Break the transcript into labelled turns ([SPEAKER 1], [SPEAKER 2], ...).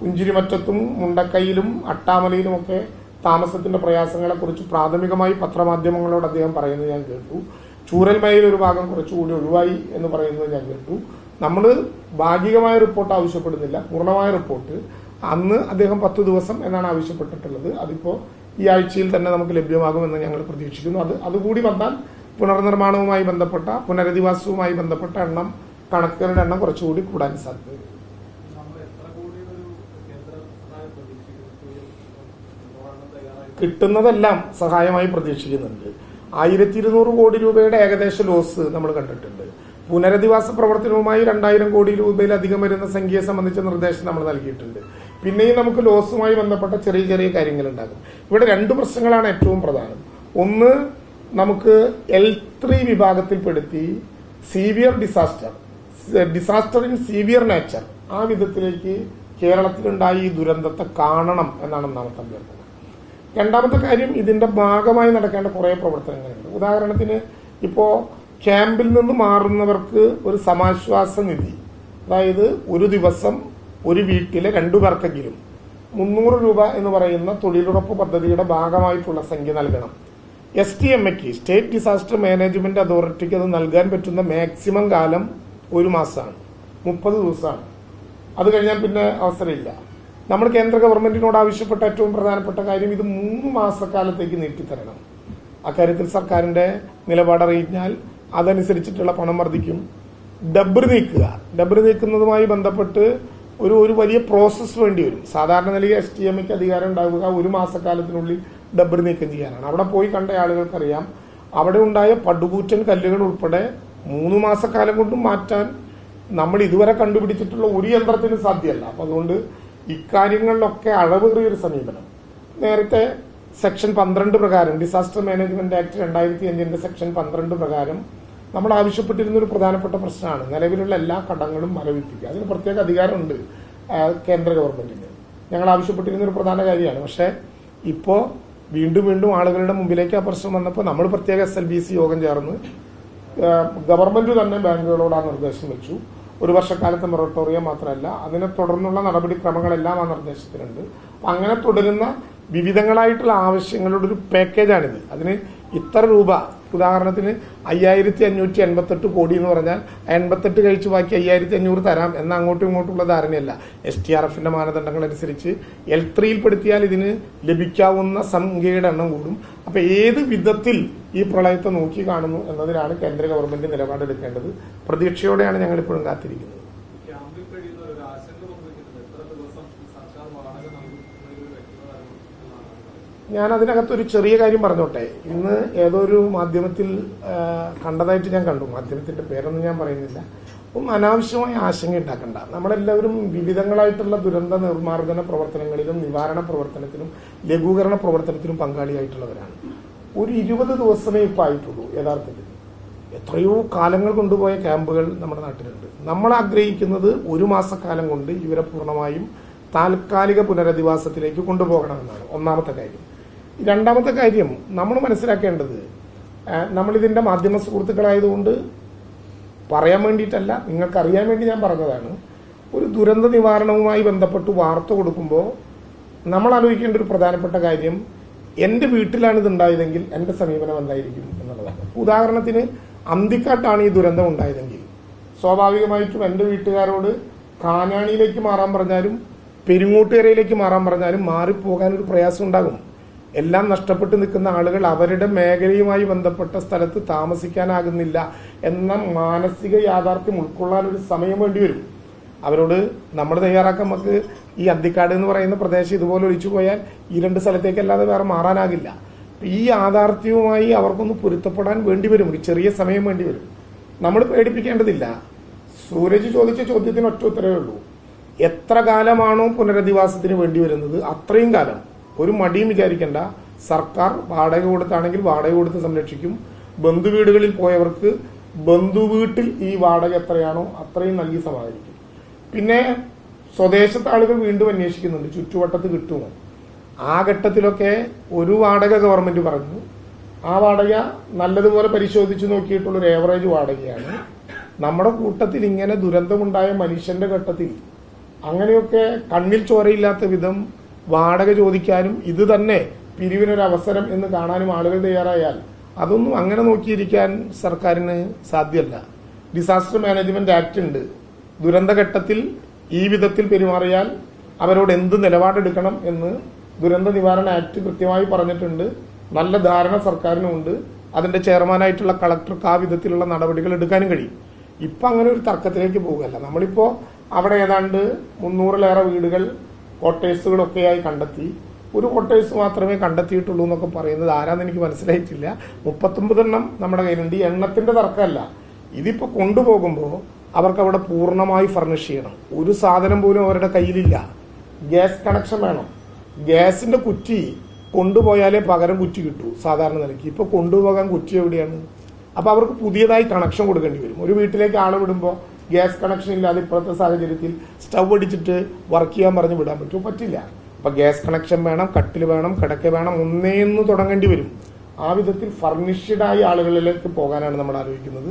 [SPEAKER 1] പുഞ്ചിരിമറ്റത്തും മുണ്ടക്കൈയിലും അട്ടാമലയിലുമൊക്കെ താമസത്തിന്റെ പ്രയാസങ്ങളെക്കുറിച്ച് പ്രാഥമികമായി പത്രമാധ്യമങ്ങളോട് അദ്ദേഹം പറയുന്നത് ഞാൻ കേട്ടു. ചൂരൽമയിൽ ഒരു ഭാഗം കുറച്ചുകൂടി ഒഴിവായി എന്ന് പറയുന്നത് ഞാൻ കേട്ടു. നമ്മൾ ഭാഗികമായ റിപ്പോർട്ട് ആവശ്യപ്പെടുന്നില്ല. പൂർണമായ റിപ്പോർട്ട്. അന്ന് അദ്ദേഹം പത്ത് ദിവസം എന്നാണ് ആവശ്യപ്പെട്ടിട്ടുള്ളത്. അതിപ്പോ ഈ ആഴ്ചയിൽ തന്നെ നമുക്ക് ലഭ്യമാകുമെന്ന് ഞങ്ങൾ പ്രതീക്ഷിക്കുന്നു. അത് അതുകൂടി വന്നാൽ പുനർനിർമ്മാണവുമായി ബന്ധപ്പെട്ട പുനരധിവാസവുമായി ബന്ധപ്പെട്ട എണ്ണം കണക്കുകളുടെ എണ്ണം കുറച്ചുകൂടി കൂടാൻ സാധ്യതയുണ്ട്
[SPEAKER 2] നമ്മൾ എത്ര കോടി ഒരു കേന്ദ്ര സഹായം പ്രതീക്ഷിക്കുന്നു പോരാട്ടം തയ്യാറായി
[SPEAKER 1] കിട്ടുന്നതെല്ലാം സഹായമായി പ്രതീക്ഷിക്കുന്നുണ്ട്. ആയിരത്തി ഇരുന്നൂറ് കോടി രൂപയുടെ ഏകദേശ ലോസ് നമ്മൾ കണ്ടിട്ടുണ്ട്. പുനരധിവാസ പ്രവർത്തനവുമായി രണ്ടായിരം കോടി രൂപയിലധികം വരുന്ന സംഖ്യയെ സംബന്ധിച്ച നിർദ്ദേശം നമ്മൾ നൽകിയിട്ടുണ്ട്. പിന്നെയും നമുക്ക് ലോസുമായി ബന്ധപ്പെട്ട ചെറിയ ചെറിയ കാര്യങ്ങൾ ഉണ്ടാകും ഇവിടെ രണ്ട് പ്രശ്നങ്ങളാണ് ഏറ്റവും പ്രധാനം. ഒന്ന് നമുക്ക് L three വിഭാഗത്തിൽപ്പെടുത്തി severe disaster disaster in severe nature ആ വിധത്തിലേക്ക് കേരളത്തിലുണ്ടായ ഈ ദുരന്തത്തെ കാണണം എന്നാണ് ഒന്നാമത്തെ അഭ്യർത്ഥന. രണ്ടാമത്തെ കാര്യം ഇതിന്റെ ഭാഗമായി നടക്കേണ്ട കുറേ പ്രവർത്തനങ്ങളുണ്ട്. ഉദാഹരണത്തിന് ഇപ്പോൾ ക്യാമ്പിൽ നിന്ന് മാറുന്നവർക്ക് ഒരു സമാശ്വാസ നിധി. അതായത് ഒരു ദിവസം ഒരു വീട്ടിലെ രണ്ടു പേർക്കെങ്കിലും മുന്നൂറ് രൂപ എന്ന് പറയുന്ന തൊഴിലുറപ്പ് പദ്ധതിയുടെ ഭാഗമായിട്ടുള്ള സംഖ്യ നൽകണം. എസ് ടി എം എക്ക് സ്റ്റേറ്റ് ഡിസാസ്റ്റർ മാനേജ്മെന്റ് അതോറിറ്റിക്ക് അത് നൽകാൻ പറ്റുന്ന മാക്സിമം കാലം ഒരു മാസമാണ്. മുപ്പത് ദിവസമാണ്. അത് കഴിഞ്ഞാൽ പിന്നെ അവസരമില്ല. നമ്മൾ കേന്ദ്ര ഗവൺമെന്റിനോട് ആവശ്യപ്പെട്ട ഏറ്റവും പ്രധാനപ്പെട്ട കാര്യം ഇത് മൂന്ന് മാസക്കാലത്തേക്ക് നീട്ടിത്തരണം. അക്കാര്യത്തിൽ സർക്കാരിന്റെ നിലപാട് അറിയിഞ്ഞാൽ അതനുസരിച്ചിട്ടുള്ള പണം വർദ്ധിക്കും. ഡബർ നീക്കുക. ഡബർ നീക്കുന്നതുമായി ബന്ധപ്പെട്ട് ഒരു ഒരു വലിയ പ്രോസസ്സ് വേണ്ടി വരും. സാധാരണ നിലയിൽ എസ് ടി എമ്മയ്ക്ക് അധികാരം ഉണ്ടാവുക ഒരു മാസക്കാലത്തിനുള്ളിൽ ഡബർ നീക്കം ചെയ്യാനാണ്. അവിടെ പോയി കണ്ട ആളുകൾക്കറിയാം അവിടെ ഉണ്ടായ പടുകൂറ്റൻ കല്ലുകൾ ഉൾപ്പെടെ മൂന്ന് മാസക്കാലം കൊണ്ടും മാറ്റാൻ നമ്മൾ ഇതുവരെ കണ്ടുപിടിച്ചിട്ടുള്ള ഒരു യന്ത്രത്തിന് സാധ്യമല്ല. അപ്പൊ അതുകൊണ്ട് ഇക്കാര്യങ്ങളിലൊക്കെ അളവുകേറിയൊരു സമീപനം. നേരത്തെ സെക്ഷൻ പന്ത്രണ്ട് പ്രകാരം ഡിസാസ്റ്റർ മാനേജ്മെന്റ് ആക്ട് രണ്ടായിരത്തി അഞ്ചിന്റെ സെക്ഷൻ പന്ത്രണ്ട് പ്രകാരം നമ്മൾ ആവശ്യപ്പെട്ടിരുന്ന ഒരു പ്രധാനപ്പെട്ട പ്രശ്നമാണ്. നിലവിലുള്ള എല്ലാ കടങ്ങളും മരവിപ്പിക്കുക. അതിന് പ്രത്യേക അധികാരമുണ്ട് കേന്ദ്ര ഗവൺമെന്റിന്. ഞങ്ങൾ ആവശ്യപ്പെട്ടിരുന്ന ഒരു പ്രധാന കാര്യമാണ്. പക്ഷേ ഇപ്പോൾ വീണ്ടും വീണ്ടും ആളുകളുടെ മുമ്പിലേക്ക് ആ പ്രശ്നം വന്നപ്പോൾ നമ്മൾ പ്രത്യേക എസ് യോഗം ചേർന്ന് ഗവൺമെന്റ് തന്നെ ബാങ്കുകളോട് ആ നിർദ്ദേശം വെച്ചു. ഒരു വർഷക്കാലത്തെ മൊറട്ടോറിയം മാത്രമല്ല അതിനെ തുടർന്നുള്ള നടപടിക്രമങ്ങളെല്ലാം ആ നിർദ്ദേശത്തിലുണ്ട്. അങ്ങനെ തുടരുന്ന വിവിധങ്ങളായിട്ടുള്ള ആവശ്യങ്ങളുടെ ഒരു പാക്കേജാണിത് അതിന് ഇത്ര രൂപ. ഉദാഹരണത്തിന് അയ്യായിരത്തി അഞ്ഞൂറ്റി എൺപത്തെട്ട് കോടി എന്ന് പറഞ്ഞാൽ എൺപത്തെട്ട് കഴിച്ച് ബാക്കി അയ്യായിരത്തി അഞ്ഞൂറ് തരാം എന്ന അങ്ങോട്ടും ഇങ്ങോട്ടുള്ള ധാരണയല്ല. എസ് ടി ആർ എഫിന്റെ മാനദണ്ഡങ്ങൾ അനുസരിച്ച് എൽ ത്രീയിൽപ്പെടുത്തിയാൽ ഇതിന് ലഭിക്കാവുന്ന സംഖ്യയുടെ എണ്ണം കൂടും. അപ്പൊ ഏത് വിധത്തിൽ ഈ പ്രളയത്തെ നോക്കി കാണുന്നു എന്നതിലാണ് കേന്ദ്ര ഗവൺമെന്റ് നിലപാടെടുക്കേണ്ടത്. പ്രതീക്ഷയോടെയാണ് ഞങ്ങൾ ഇപ്പോഴും കാത്തിരിക്കുന്നത്
[SPEAKER 2] ക്യാമ്പിൽ കഴിയുന്ന ഒരു ആശങ്ക പങ്കുവയ്ക്കുന്നത് എത്ര ദിവസം സർക്കാർ വാടക നൽകും എന്നൊരു വ്യക്തത എന്നാണ്
[SPEAKER 1] ഞാൻ അതിനകത്ത് ഒരു ചെറിയ കാര്യം പറഞ്ഞോട്ടെ. ഇന്ന് ഏതോ ഒരു മാധ്യമത്തിൽ കണ്ടതായിട്ട് ഞാൻ കണ്ടു. മാധ്യമത്തിന്റെ പേരൊന്നും ഞാൻ പറയുന്നില്ല. അപ്പം അനാവശ്യമായ ആശങ്ക ഉണ്ടാക്കണ്ട. നമ്മളെല്ലാവരും വിവിധങ്ങളായിട്ടുള്ള ദുരന്ത നിർമ്മാർജന പ്രവർത്തനങ്ങളിലും നിവാരണ പ്രവർത്തനത്തിലും ലഘൂകരണ പ്രവർത്തനത്തിലും പങ്കാളിയായിട്ടുള്ളവരാണ്. ഒരു ഇരുപത് ദിവസമേ ഇപ്പം ആയിട്ടുള്ളൂ യഥാർത്ഥത്തിൽ. എത്രയോ കാലങ്ങൾ കൊണ്ടുപോയ ക്യാമ്പുകൾ നമ്മുടെ നാട്ടിലുണ്ട്. നമ്മൾ ആഗ്രഹിക്കുന്നത് ഒരു മാസക്കാലം കൊണ്ട് ഇവരെ പൂർണമായും താൽക്കാലിക പുനരധിവാസത്തിലേക്ക് കൊണ്ടുപോകണമെന്നാണ്. ഒന്നാമത്തെ കാര്യം. രണ്ടാമത്തെ കാര്യം നമ്മൾ മനസ്സിലാക്കേണ്ടത് നമ്മളിതിന്റെ മാധ്യമ സുഹൃത്തുക്കളായതുകൊണ്ട് പറയാൻ വേണ്ടിയിട്ടല്ല നിങ്ങൾക്കറിയാൻ വേണ്ടി ഞാൻ പറഞ്ഞതാണ്. ഒരു ദുരന്ത നിവാരണവുമായി ബന്ധപ്പെട്ട് വാർത്ത കൊടുക്കുമ്പോൾ നമ്മൾ ആലോചിക്കേണ്ട ഒരു പ്രധാനപ്പെട്ട കാര്യം എന്റെ വീട്ടിലാണ് ഇതുണ്ടായതെങ്കിൽ എന്റെ സമീപനം എന്തായിരിക്കും എന്നുള്ളതാണ്. ഉദാഹരണത്തിന് അന്തിക്കാട്ടാണ് ഈ ദുരന്തം ഉണ്ടായതെങ്കിൽ. സ്വാഭാവികമായിട്ടും എന്റെ വീട്ടുകാരോട് കാഞ്ഞാണിയിലേക്ക് മാറാൻ പറഞ്ഞാലും പെരുങ്ങോട്ടുകരയിലേക്ക് മാറാൻ പറഞ്ഞാലും മാറിപ്പോകാൻ ഒരു പ്രയാസം ഉണ്ടാകും. എല്ലാം നഷ്ടപ്പെട്ട് നിൽക്കുന്ന ആളുകൾ അവരുടെ മേഖലയുമായി ബന്ധപ്പെട്ട സ്ഥലത്ത് താമസിക്കാനാകുന്നില്ല എന്ന മാനസിക യാഥാർത്ഥ്യം ഉൾക്കൊള്ളാൻ ഒരു സമയം വേണ്ടി വരും. അവരോട് നമ്മൾ തയ്യാറാക്കാൻ നമുക്ക് ഈ അന്തിക്കാട് എന്ന് പറയുന്ന പ്രദേശം ഇതുപോലെ ഒഴിച്ചു പോയാൽ ഈ രണ്ട് സ്ഥലത്തേക്കല്ലാതെ വേറെ മാറാനാകില്ല. ഈ യാഥാർത്ഥ്യവുമായി അവർക്കൊന്ന് പൊരുത്തപ്പെടാൻ വേണ്ടി വരും. ഒരു ചെറിയ സമയം വേണ്ടി വരും. നമ്മൾ പേടിപ്പിക്കേണ്ടതില്ല. സൂരജ് ചോദിച്ച ചോദ്യത്തിന് ഒറ്റ ഉത്തരവേ ഉള്ളൂ. എത്ര കാലമാണോ പുനരധിവാസത്തിന് വേണ്ടി വരുന്നത്? അത്രയും കാലം. ഒരു മടിയും വിചാരിക്കേണ്ട. സർക്കാർ വാടക കൊടുത്താണെങ്കിൽ വാടക കൊടുത്ത് സംരക്ഷിക്കും. ബന്ധുവീടുകളിൽ പോയവർക്ക് ബന്ധുവീട്ടിൽ ഈ വാടക എത്രയാണോ അത്രയും നൽകി സമാഹരിക്കും പിന്നെ സ്വദേശത്തെ ആളുകൾ വീണ്ടും അന്വേഷിക്കുന്നുണ്ട്. ചുറ്റുവട്ടത്ത് കിട്ടുമോ? ആ ഘട്ടത്തിലൊക്കെ ഒരു വാടക ഗവൺമെന്റ് പറഞ്ഞു. ആ വാടക നല്ലതുപോലെ പരിശോധിച്ച് നോക്കിയിട്ടുള്ള ഒരു ഏവറേജ് വാടകയാണ്. നമ്മുടെ കൂട്ടത്തിൽ ഇങ്ങനെ ദുരന്തമുണ്ടായ മനുഷ്യന്റെ ഘട്ടത്തിൽ അങ്ങനെയൊക്കെ കണ്ണിൽ ചോരയില്ലാത്ത വിധം വാടക ചോദിക്കാനും ഇത് തന്നെ പിരിവിനൊരു അവസരം എന്ന് കാണാനും ആളുകൾ തയ്യാറായാൽ അതൊന്നും അങ്ങനെ നോക്കിയിരിക്കാൻ സർക്കാരിന് സാധ്യമല്ല. ഡിസാസ്റ്റർ മാനേജ്മെന്റ് ആക്ട് ഉണ്ട്. ദുരന്തഘട്ടത്തിൽ ഈ വിധത്തിൽ പെരുമാറിയാൽ അവരോട് എന്ത് നിലപാടെടുക്കണം എന്ന് ദുരന്ത നിവാരണ ആക്ട് കൃത്യമായി പറഞ്ഞിട്ടുണ്ട്. നല്ല ധാരണ സർക്കാരിനുമുണ്ട് അതിന്റെ ചെയർമാനായിട്ടുള്ള കളക്ടർക്ക് ആ വിധത്തിലുള്ള നടപടികൾ എടുക്കാനും കഴിയും. ഇപ്പൊ അങ്ങനെ ഒരു തർക്കത്തിലേക്ക് പോകുകയല്ല നമ്മളിപ്പോ അവിടെ ഏതാണ്ട് മുന്നൂറിലേറെ വീടുകൾ കോട്ടേഴ്സുകളൊക്കെയായി കണ്ടെത്തി. ഒരു ക്വാർട്ടേഴ്സ് മാത്രമേ കണ്ടെത്തിയിട്ടുള്ളൂ എന്നൊക്കെ പറയുന്നത് ആരാന്ന് എനിക്ക് മനസ്സിലായിട്ടില്ല. മുപ്പത്തൊമ്പതെണ്ണം നമ്മുടെ കയ്യിലുണ്ട്. ഈ എണ്ണത്തിന്റെ തർക്കമല്ല. ഇതിപ്പോ കൊണ്ടുപോകുമ്പോൾ അവർക്ക് അവിടെ പൂർണമായി ഫർണിഷ് ചെയ്യണം. ഒരു സാധനം പോലും അവരുടെ കയ്യിലില്ല. ഗ്യാസ് കണക്ഷൻ വേണം. ഗ്യാസിന്റെ കുറ്റി കൊണ്ടുപോയാലേ പകരം കുറ്റി കിട്ടൂ സാധാരണ നിലയ്ക്ക്. ഇപ്പൊ കൊണ്ടുപോകാൻ കുറ്റി എവിടെയാണ്? അപ്പോൾ അവർക്ക് പുതിയതായി കണക്ഷൻ കൊടുക്കേണ്ടി വരും. ഒരു വീട്ടിലേക്ക് ആൾ വിടുമ്പോൾ ഗ്യാസ് കണക്ഷൻ ഇല്ലാതെ ഇപ്പോഴത്തെ സാഹചര്യത്തിൽ സ്റ്റൗ അടിച്ചിട്ട് വർക്ക് ചെയ്യാൻ പറഞ്ഞ് വിടാൻ പറ്റുമോ? പറ്റില്ല. അപ്പം ഗ്യാസ് കണക്ഷൻ വേണം കട്ടിൽ വേണം കിടക്ക വേണം ഒന്നേന്ന് തുടങ്ങേണ്ടി വരും. ആ വിധത്തിൽ ഫർണിഷ്ഡായി ആളുകളിലേക്ക് പോകാനാണ് നമ്മൾ ആലോചിക്കുന്നത്.